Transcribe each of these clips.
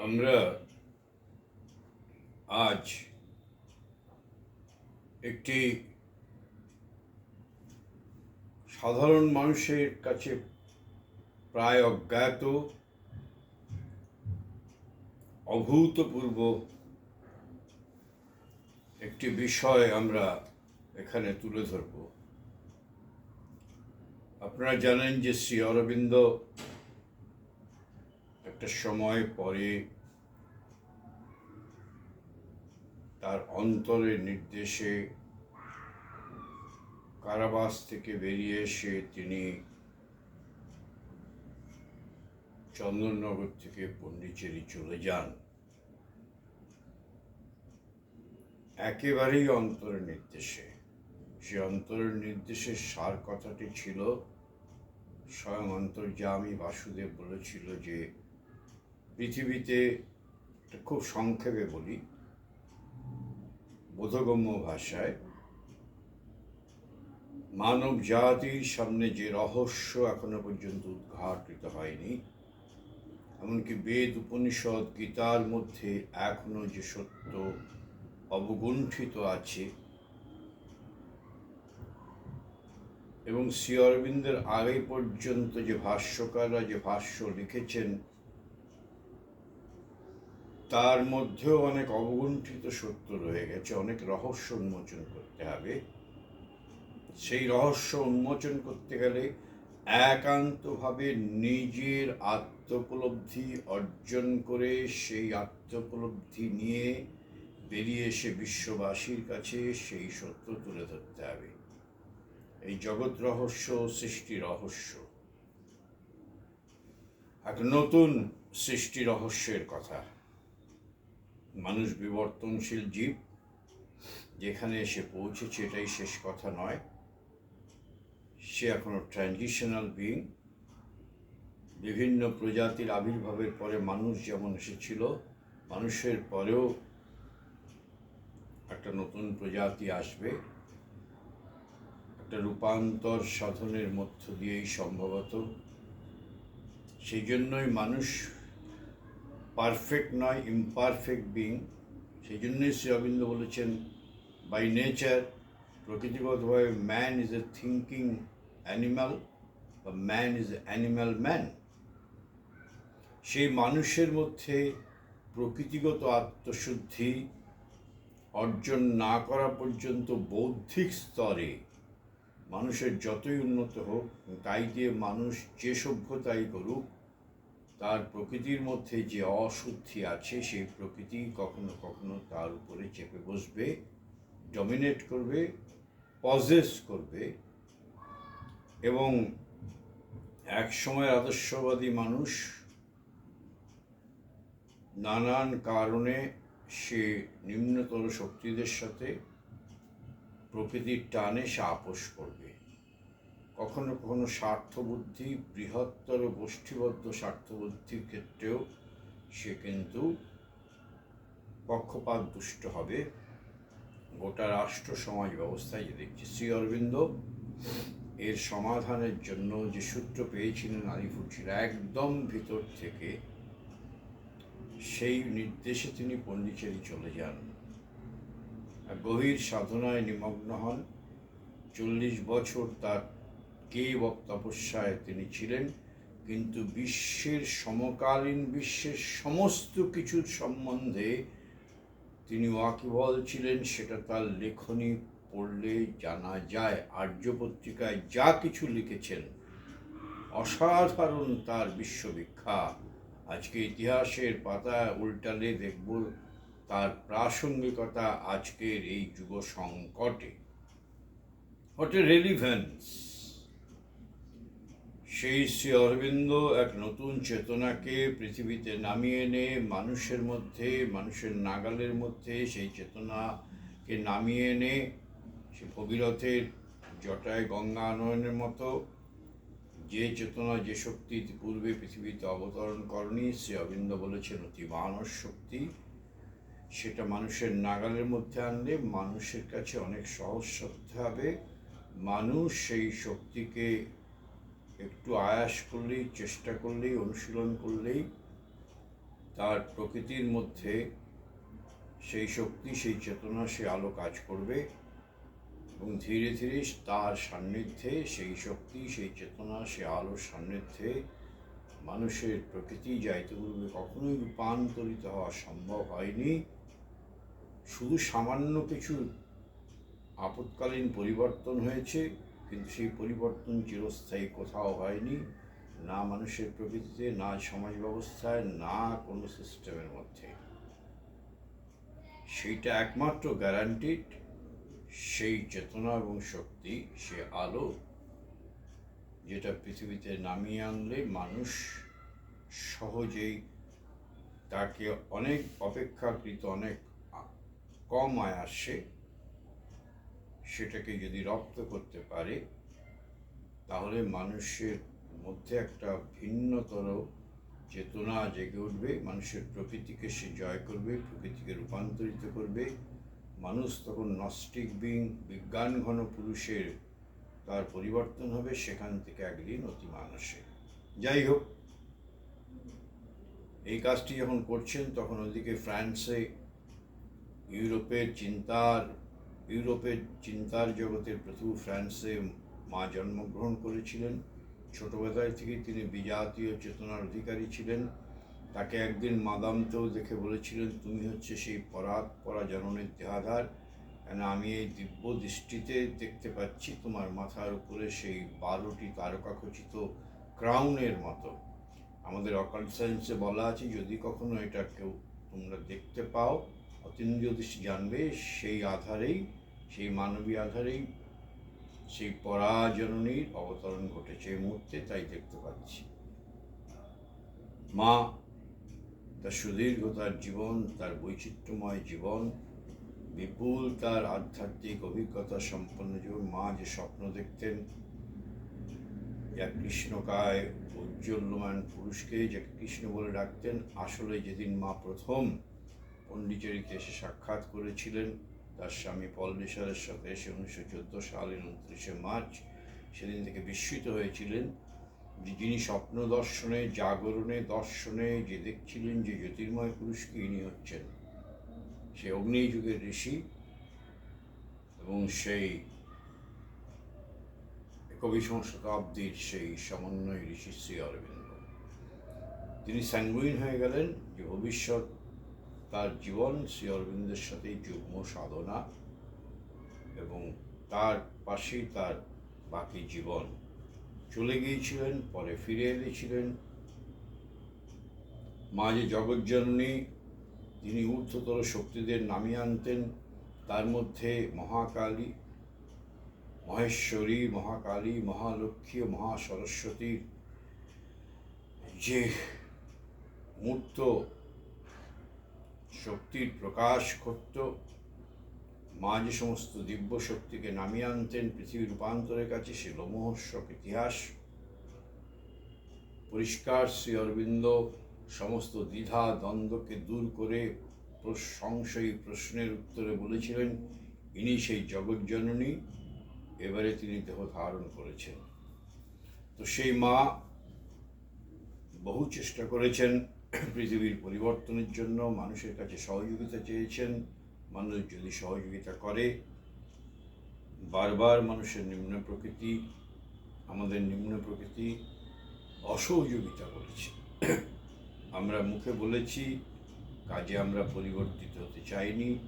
আমরা আজ একটি সাধারণ মানুষের কাছে প্রায় অজ্ঞাত, অভূতপূর্ব একটি বিষয় আমরা এখানে তুলে ধরব। আপনারা জানেন যে শ্রী অরবিন্দ একটা সময় পরে তার অন্তরের নির্দেশে কারাবাস থেকে বেরিয়ে এসে তিনি চন্দননগর থেকে পন্ডিচেরি চলে যান। একেবারেই অন্তরের নির্দেশে। সে অন্তরের নির্দেশের সার কথাটি ছিল, স্বয়ং অন্তর্যামী বাসুদেব বলেছিল যে পৃথিবীতে খুব সংক্ষেপে বলি, বোধগম্য ভাষায় মানব জাতির সামনে যে রহস্য এখনও পর্যন্ত উদ্ঘাটিত হয়নি, এমনকি বেদ, উপনিষদ, গীতার মধ্যে এখনও যে সত্য অবগুণ্ঠিত আছে, এবং শ্রী অরবিন্দের আগে পর্যন্ত যে ভাষ্যকাররা যে ভাষ্য লিখেছেন তার মধ্যেও অনেক অবগুণ্ঠিত সত্য রয়ে গেছে, অনেক রহস্য উন্মোচন করতে হবে। সেই রহস্য উন্মোচন করতে গেলে একান্তভাবে নিজের আত্মোপলব্ধি অর্জন করে সেই আত্মোপলব্ধি নিয়ে বেরিয়ে এসে বিশ্ববাসীর কাছে সেই সত্য তুলে ধরতে হবে। এই জগৎ রহস্য সৃষ্টি রহস্য। এক নতুন সৃষ্টি রহস্যের কথা। মানুষ বিবর্তনশীল জীব, যেখানে এসে পৌঁছেছে এটাই শেষ কথা নয়। সে এখনও ট্রানজিশনাল বিং বিভিন্ন প্রজাতির আবির্ভাবের পরে মানুষ যেমন এসেছিল, মানুষের পরেও একটা নতুন প্রজাতি আসবে। একটা রূপান্তর সাধনের মধ্য দিয়েই সম্ভবত। সেই জন্যই মানুষ পারফেক্ট নয় ইমপারফেক্ট বিং সেই জন্যই শ্রী অরবিন্দ বলেছেন by nature প্রকৃতিগতভাবে man is a thinking animal বা ম্যান ইজ অ্যানিম্যাল ম্যান সেই মানুষের মধ্যে প্রকৃতিগত আত্মশুদ্ধি অর্জন না করা পর্যন্ত বৌদ্ধিক স্তরে মানুষের যতই উন্নত হোক, তাই দিয়ে মানুষ যে সভ্যতাই করুক তার প্রকৃতির মধ্যে যে অশুদ্ধি আছে, সেই প্রকৃতি কখনো কখনো তার উপরে চেপে বসবে ডমিনেট করবে পজেস করবে এবং এক সময় আদর্শবাদী মানুষ নানান কারণে সে নিম্নতর শক্তিদের সাথে প্রকৃতির টানে সে আপোষ করবে। কখনো কখনো স্বার্থবুদ্ধি, বৃহত্তর গোষ্ঠীবদ্ধ স্বার্থবুদ্ধির ক্ষেত্রেও সে কিন্তু পক্ষপাত দুষ্ট হবে। গোটা রাষ্ট্র সমাজ ব্যবস্থায় যে দেখছি, শ্রী অরবিন্দ এর সমাধানের জন্য যে সূত্র পেয়েছিলেন আলিফুচির একদম ভিতর থেকে সেই নির্দেশে তিনি পণ্ডিচেরি চলে যান। গভীর সাধনায় নিমগ্ন হন। চল্লিশ বছর তার কে তপস্যায় তিনি ছিলেন, কিন্তু বিশ্বের সমকালীন বিশ্বের সমস্ত কিছুর সম্বন্ধে তিনি ওয়াকিবল ছিলেন, সেটা তার লেখনী পড়লে জানা যায় আর্য পত্রিকায় যা কিছু লিখেছেন। অসাধারণ তার বিশ্ববিখ্যাত আজকে ইতিহাসের পাতা উল্টালে দেখব তার প্রাসঙ্গিকতা আজকের এই যুগ সংকটে হোয়াট এ রেলিভেন্স সেই শ্রী অরবিন্দ এক নতুন চেতনাকে পৃথিবীতে নামিয়ে এনে মানুষের মধ্যে, মানুষের নাগালের মধ্যে সেই চেতনাকে নামিয়ে এনে সে ভগীরথের জটায় গঙ্গা আনয়নের মতো যে চেতনা, যে শক্তি পূর্বে পৃথিবীতে অবতরণ করেনি, শ্রী অরবিন্দ বলেছেন অতি মানস শক্তি। সেটা মানুষের নাগালের মধ্যে আনলে মানুষের কাছে অনেক সহজ হবে। মানুষ সেই শক্তিকে একটু আয়াস করলেই, চেষ্টা করলেই, অনুশীলন করলেই তার প্রকৃতির মধ্যে সেই শক্তি, সেই চেতনা, সে আলো কাজ করবে এবং ধীরে ধীরে তার সান্নিধ্যে সেই শক্তি, সেই চেতনা, সে আলোর সান্নিধ্যে মানুষের প্রকৃতি যাইতে পূর্বে কখনোই রূপান্তরিত হওয়া সম্ভব হয়নি। শুধু সামান্য কিছু আপৎকালীন পরিবর্তন হয়েছে। কিন্তু সেই পরিবর্তন চিরস্থায়ী কোথাও হয়নি। না মানুষের প্রকৃতিতে, না সমাজ ব্যবস্থায়, না কোনো সিস্টেমের মধ্যে। সেইটা একমাত্র গ্যারান্টিড সেই চেতনা এবং শক্তি, সে আলো, যেটা পৃথিবীতে নামিয়ে আনলে মানুষ সহজেই তাকে অনেক অপেক্ষাকৃত, অনেক কম আয়াসে সেটাকে যদি রপ্ত করতে পারে, তাহলে মানুষের মধ্যে একটা ভিন্নতর চেতনা জেগে উঠবে, মানুষের প্রকৃতিকে সে জয় করবে, প্রকৃতিকে রূপান্তরিত করবে। মানুষ তখন নস্টিক বিং, বিজ্ঞান ঘন পুরুষের তার পরিবর্তন হবে, সেখান থেকে একদিন অতি মানুষের যাই হোক, এই কাজটি যখন করছেন, তখন ওদিকে ফ্রান্সে, ইউরোপের চিন্তার ইউরোপের চিন্তার জগতের প্রথম ফ্রান্সে মা জন্মগ্রহণ করেছিলেন। ছোটবেলায় থেকে তিনি বিজাতীয় চেতনার অধিকারী ছিলেন। তাকে একদিন মাদামতেও দেখে বলেছিলেন, তুমি হচ্ছে সেই পরাত পরা জননের দেহাধার। কেন আমি এই দিব্য দৃষ্টিতে দেখতে পাচ্ছি তোমার মাথার উপরে সেই বারোটি তারকাখচিত ক্রাউনের মতো। আমাদের অকাল্ট সায়েন্সে বলা আছে, যদি কখনো এটা কেউ তোমরা দেখতে পাও অতীন্দ্রিয় দৃষ্টি জানবে, সেই আধারেই সেই মানবী আধারেই সেই পরাজননীর অবতরণ ঘটেছে এই মুহূর্তে, তাই দেখতে পাচ্ছি। মা, তার সুদীর্ঘ তার জীবন, তার বৈচিত্র্যময় জীবন, বিপুল তার আধ্যাত্মিক অভিজ্ঞতা সম্পন্ন জীবন, মা যে স্বপ্ন দেখতেন এক কৃষ্ণকায় উজ্জ্বল্যমান পুরুষকে যে কৃষ্ণ বলে ডাকতেন, আসলে যেদিন মা প্রথম পণ্ডিচেরিতে এসে সাক্ষাৎ করেছিলেন তার স্বামী পল নেশারের সাথে এসে উনিশশো চোদ্দ সালের উনত্রিশে মার্চ সেদিন থেকে বিস্মিত হয়েছিলেন। যিনি স্বপ্ন দর্শনে, জাগরণে দর্শনে যে দেখছিলেন যে জ্যোতির্ময় পুরুষকে ইনি হচ্ছেন, সে অগ্নি যুগের ঋষি এবং সেই একবিংশ শতাব্দীর সেই সমন্বয় ঋষি শ্রী অরবিন্দ। তিনি স্যাঙ্গুইন হয়ে গেলেন যে ভবিষ্যৎ তার জীবন শ্রী অরবিন্দের সাথে যুগ্ম সাধনা এবং তার পাশেই তার বাকি জীবন। চলে গিয়েছিলেন, পরে ফিরে এনেছিলেন মা যে জগজ্জননী তিনি ঊর্ধ্বতর শক্তিদের নামিয়ে আনতেন, তার মধ্যে মহাকালী, মহেশ্বরী, মহাকালী, মহালক্ষ্মী ও মহাসরস্বতীর যে মূর্ত শক্তির প্রকাশ ঘটত মা যে সমস্ত দিব্য শক্তিকে নামিয়ে আনতেন, পৃথিবী রূপান্তরের কাছে সে লোমহর্ষক ইতিহাস। পরিষ্কার, শ্রী অরবিন্দ, সমস্ত দ্বিধা দ্বন্দ্বকে দূর করে সংশয়ী প্রশ্নের উত্তরে বলেছিলেন, ইনি সেই জগজ্জননী। এবারে তিনি দেহ ধারণ করেছেন। তো সেই মা বহু চেষ্টা করেছেন। পৃথিবীর পরিবর্তনের জন্য মানুষের কাছে সহযোগিতা চেয়েছেন। মানুষ যদি সহযোগিতা করে, বারবার মানুষের নিম্ন প্রকৃতি, আমাদের নিম্ন প্রকৃতি অসহযোগিতা করেছে। আমরা মুখে বলেছি, কাজে আমরা পরিবর্তিত হতে চাইনি,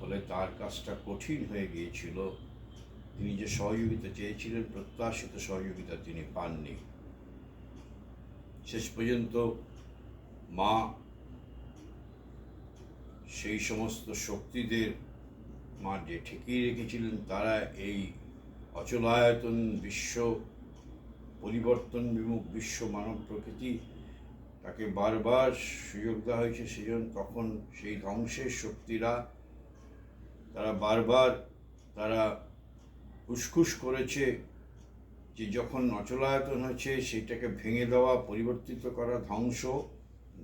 ফলে তার কাজটা কঠিন হয়ে গিয়েছিল। তিনি যে সহযোগিতা চেয়েছিলেন, প্রত্যাশিত সহযোগিতা তিনি পাননি। শেষ পর্যন্ত মা, সেই সমস্ত শক্তিদের মা যে ঠেকিয়ে রেখেছিলেন, তারা এই অচলায়তন বিশ্ব, পরিবর্তন বিমুখ বিশ্ব মানব প্রকৃতি তাকে বারবার সুযোগ দেওয়া হয়েছে, সেজন্য তখন সেই ধ্বংসের শক্তিরা তারা বারবার তারা উসখুস করেছে যে যখন অচলায়তন হয়েছে, সেটাকে ভেঙে দেওয়া, পরিবর্তিত করা, ধ্বংস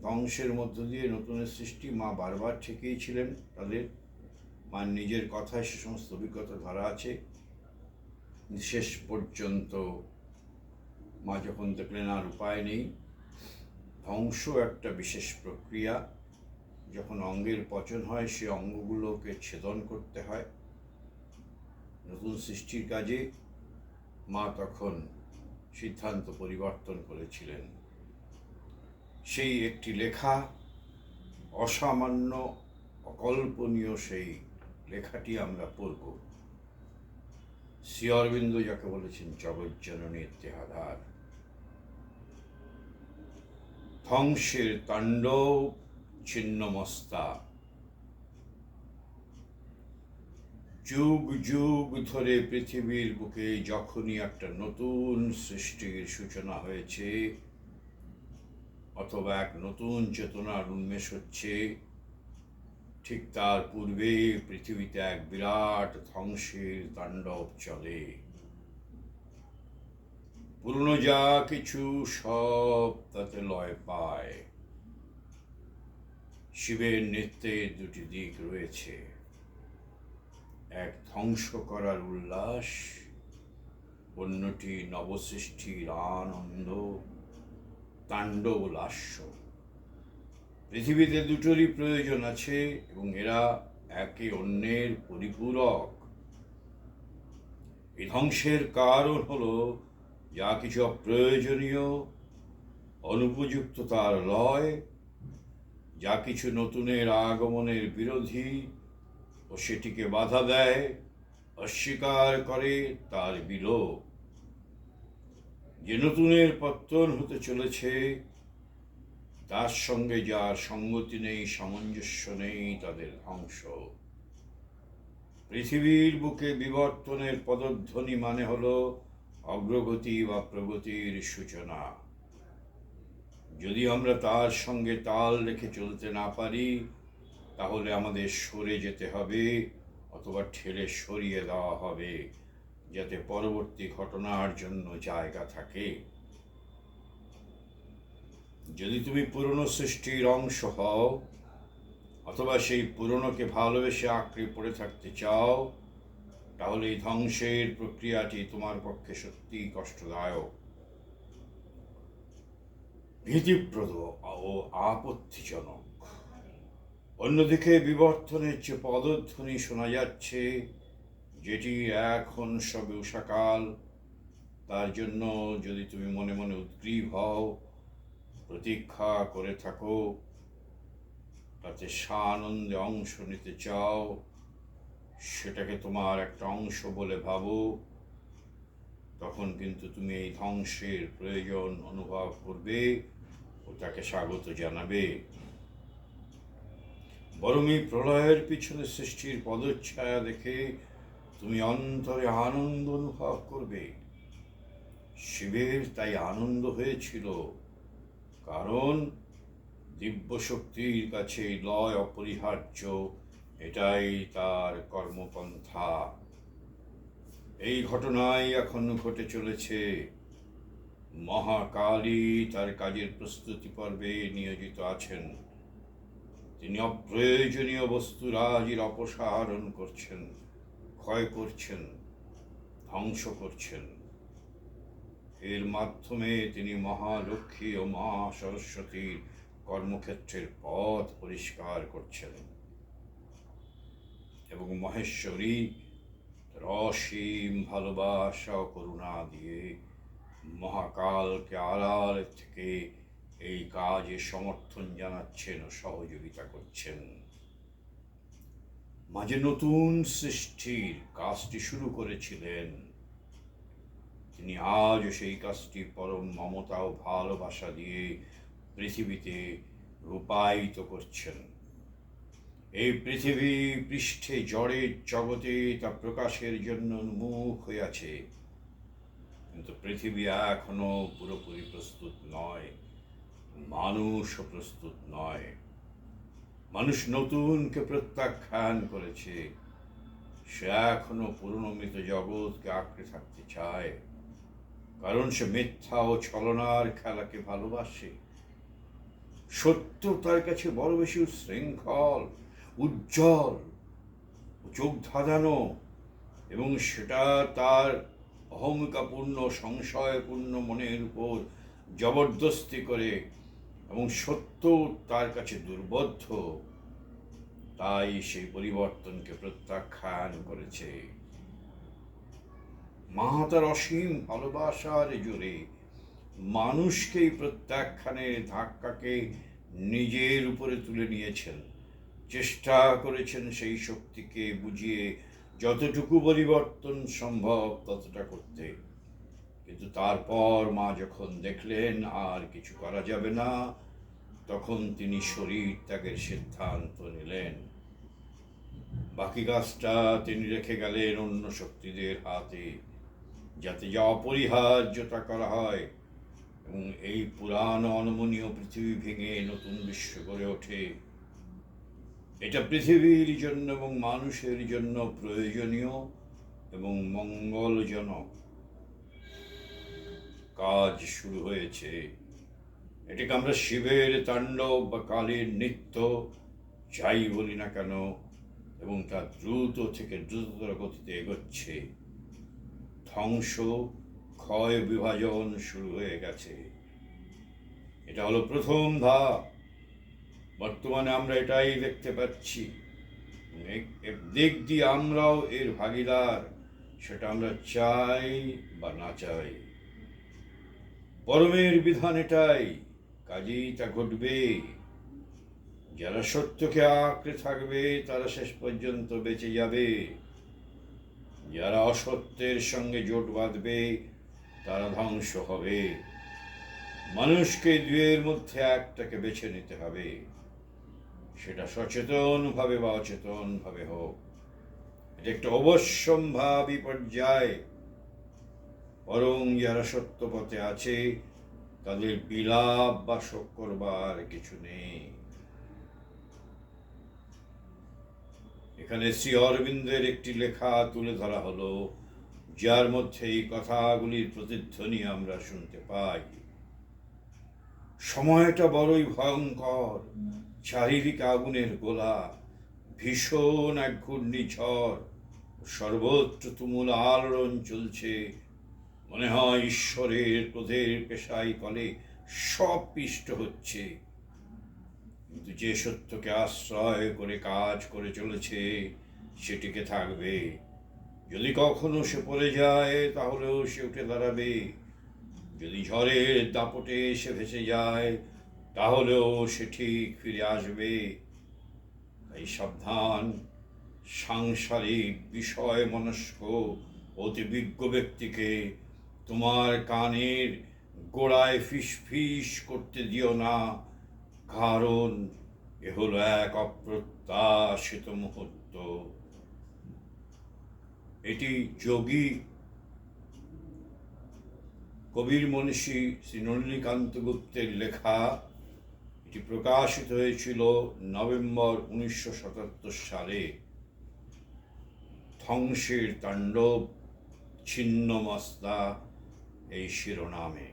ধ্বংসের মধ্য দিয়ে নতুনের সৃষ্টি মা বারবার ছিলেন তাদের। মার নিজের কথায় সে সমস্ত অভিজ্ঞতা ধরা আছে। শেষ পর্যন্ত মা যখন দেখলেন আর উপায় নেই, ধ্বংস একটা বিশেষ প্রক্রিয়া। যখন অঙ্গের পচন হয়, সে অঙ্গগুলোকে ছেদন করতে হয়। নতুন সৃষ্টির কাজে মা তখন সিদ্ধান্ত পরিবর্তন করেছিলেন। সেই একটি লেখা, অসামান্য, অকল্পনীয় সেই লেখাটি আমরা পড়ব। শ্রী অরবিন্দ যাকে বলেছেন, জগজ্জননী ইত্যাধার ধ্বংসের তাণ্ডব ছিন্নমস্তা যুগ যুগ ধরে পৃথিবীর বুকে যখনই একটা নতুন সৃষ্টির সূচনা হয়েছে অথবা এক নতুন চেতনার উন্মেষ হচ্ছে, ঠিক তার পূর্বে পৃথিবীতে এক বিরাট ধ্বংসের তাণ্ডব চলে। পুরনো যা কিছু সব তাতে লয় পায়। শিবের নৃত্যে দুটি দিক রয়েছে। এক ধ্বংস করার উল্লাস, অন্যটি নবসৃষ্টির আনন্দ। তাণ্ডব লাস্য পৃথিবীতে দুটোরই প্রয়োজন আছে এবং এরা একে অন্যের পরিপূরক। এই ধ্বংসের কারণ হল যা কিছু অপ্রয়োজনীয় অনুপযুক্ত তার লয়, যা কিছু নতুনের আগমনের বিরোধী ও সেটিকে বাধা দেয়, অস্বীকার করে তার বিলোপ। যে নতুনের পত্তন হতে চলেছে, তার সঙ্গে যার সঙ্গতি নেই, সামঞ্জস্য নেই, তাদের ধ্বংস। পৃথিবীর বুকে বিবর্তনের পদধ্বনি মানে হলো অগ্রগতি বা প্রগতির সূচনা। যদি আমরা তার সঙ্গে তাল রেখে চলতে না পারি, তাহলে আমাদের সরে যেতে হবে অথবা ঠেলে সরিয়ে দেওয়া হবে। যাতে পরবর্তী ঘটনার জন্য জায়গা থাকে। যদি তুমি পুরনো সৃষ্টির অংশ হও, অথবা সেই পুরনোকে ভালোবেসে আঁকড়ে পড়ে থাকতে চাও, তাহলে এই ধ্বংসের প্রক্রিয়াটি তোমার পক্ষে সত্যিই কষ্টদায়ক। ভীতিপ্রদ ও আপত্তিজনক। অন্যদিকে বিবর্তনের যে পদধ্বনি শোনা যাচ্ছে যেটি এখন সবে উষাকাল তার জন্য যদি তুমি মনে মনে উদ্গ্রীব হও, প্রতীক্ষা করে থাকো, তাতে সানন্দে অংশ নিতে চাও, সেটাকে তোমার একটা অংশ বলে ভাবো, তখন কিন্তু তুমি এই ধ্বংসের প্রয়োজন অনুভব করবে ও তাকে স্বাগত জানাবে। বরং এই প্রলয়ের পিছনে সৃষ্টির পদচ্ছায়া দেখে তুমি অন্তরে আনন্দ অনুভব করবে। শিবের তাই আনন্দ হয়েছিল। কারণ দিব্য শক্তির কাছে লয় অপরিহার্য, এটাই তার কর্মপন্থা। এই ঘটনাই এখন ঘটে চলেছে। মহাকালী তার কাজের প্রস্তুতি পর্বে নিয়োজিত আছেন। তিনি অপ্রয়োজনীয় বস্তুরাজির অপসারণ করছেন। ক্ষয় করছেন, ধ্বংস করছেন। এর মাধ্যমে তিনি মহালক্ষ্মী ও মা সরস্বতীর কর্মক্ষেত্রের পথ পরিষ্কার করছেন। এবং মহেশ্বরী রসীম ভালোবাসা ও করুণা দিয়ে মহাকালকে আড়াল থেকে এই কাজে সমর্থন জানাচ্ছেন ও সহযোগিতা করছেন। মাঝে নতুন সৃষ্টির কাজটি শুরু করেছিলেন। তিনি আজও সেই কাজটি পরম মমতা ও ভালোবাসা দিয়ে পৃথিবীতে রূপায়িত করছেন। এই পৃথিবী পৃষ্ঠে জড়ের জগতে তা প্রকাশের জন্য উন্মুখ হয়ে আছে। কিন্তু পৃথিবী এখনও পুরোপুরি প্রস্তুত নয়, মানুষও প্রস্তুত নয়। মানুষ নতুনকে প্রত্যাখ্যান করেছে। সে এখনও পুরনো মৃত জগৎকে আঁকড়ে থাকতে চায়। কারণ সে মিথ্যা ও ছলনার খেলাকে ভালোবাসে। সত্য তার কাছে বড় বেশি উশৃঙ্খল উজ্জ্বল চোখ ধাঁধানো এবং সেটা তার অহংকাপূর্ণ সংশয়পূর্ণ মনের উপর জবরদস্তি করে এবং সত্য তার কাছে দুর্বোধ্য, তাই সেই পরিবর্তনকে প্রত্যাখ্যান করেছে। মা তার অসীম ভালোবাসার জোরে মানুষকেই প্রত্যাখ্যানের ধাক্কাকে নিজের উপরে তুলে নিয়েছেন। চেষ্টা করেছেন সেই শক্তিকে বুঝিয়ে যতটুকু পরিবর্তন সম্ভব ততটা করতে। কিন্তু তারপর মা যখন দেখলেন, আর কিছু করা যাবে না তখন তিনি শরীর ত্যাগের সিদ্ধান্ত নিলেন। বাকি গাছটা তিনি রেখে গেলেন অন্য শক্তিদের হাতে, যাতে যা অপরিহার্যতা করা হয় এবং এই পুরানো অনমনীয় পৃথিবী ভেঙে নতুন বিশ্ব গড়ে ওঠে। এটা পৃথিবীর জন্য এবং মানুষের জন্য প্রয়োজনীয় এবং মঙ্গলজনক। কাজ শুরু হয়েছে। এটাকে আমরা শিবের তাণ্ডব বা কালীর নৃত্য যাই বলি না কেন, এবং তা দ্রুত থেকে দ্রুততর গতিতে এগোচ্ছে। ধ্বংস, ক্ষয়, বিভাজন শুরু হয়ে গেছে। এটা হলো প্রথম ধাপ। বর্তমানে আমরা এটাই দেখতে পাচ্ছি। দিক দিয়ে আমরাও এর ভাগিদার, সেটা আমরা চাই বা না চাই। পরমের বিধান এটাই। কাজেই তা ঘটবে। যারা সত্যকে আঁকড়ে থাকবে, তারা শেষ পর্যন্ত বেঁচে যাবে। যারা অসত্যের সঙ্গে জোট বাঁধবে, তারা ধ্বংস হবে। মানুষকে দুয়ের মধ্যে একটাকে বেছে নিতে হবে। সেটা সচেতনভাবে বা অচেতনভাবে হোক। এটা একটা অবশ্যম্ভাবী পর্যায়। বরং যারা সত্য পথে আছে তাদের বিলাপ বা শোক করবার কিছু নেই। এখানে শ্রী অরবিন্দের একটি লেখা তুলে ধরা হলো, যার মধ্যে এই কথাগুলির প্রতিধ্বনি আমরা শুনতে পাই। সময়টা বড়ই ভয়ঙ্কর, চারিদিক আগুনের গোলা, ভীষণ এক ঘূর্ণিঝড়, সর্বত্র তুমুল আলোড়ন চলছে মনে হয় ঈশ্বরের ক্রোধের পেশাই কলে সব পিষ্ট হচ্ছে। কিন্তু যে সত্যকে আশ্রয় করে কাজ করে চলেছে, সেটিকে থাকবে। যদি কখনো সে পড়ে যায়, তাহলেও সে উঠে দাঁড়াবে। যদি ঝড়ের দাপটে এসে ভেসে যায়, তাহলেও সে ঠিক ফিরে আসবে। তাই সাবধান। সাংসারিক বিষয় মনস্ক, অতি বিজ্ঞ ব্যক্তিকে তোমার কানের গোড়ায় ফিস করতে দিও না। কারণ এ হলো এক অপ্রত্যাশিত মুহূর্ত। এটি যোগী কবির মনীষী শ্রী নলিনীকান্ত গুপ্তের লেখা। এটি প্রকাশিত হয়েছিল নভেম্বর উনিশশো সাতাত্তর সালে। ধ্বংসের তাণ্ডব ছিন্ন ছিন্নমস্তা এই শিরোনামে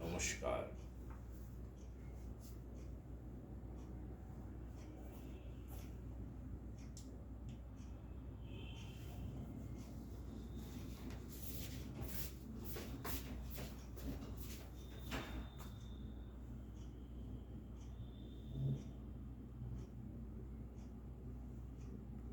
নমস্কার।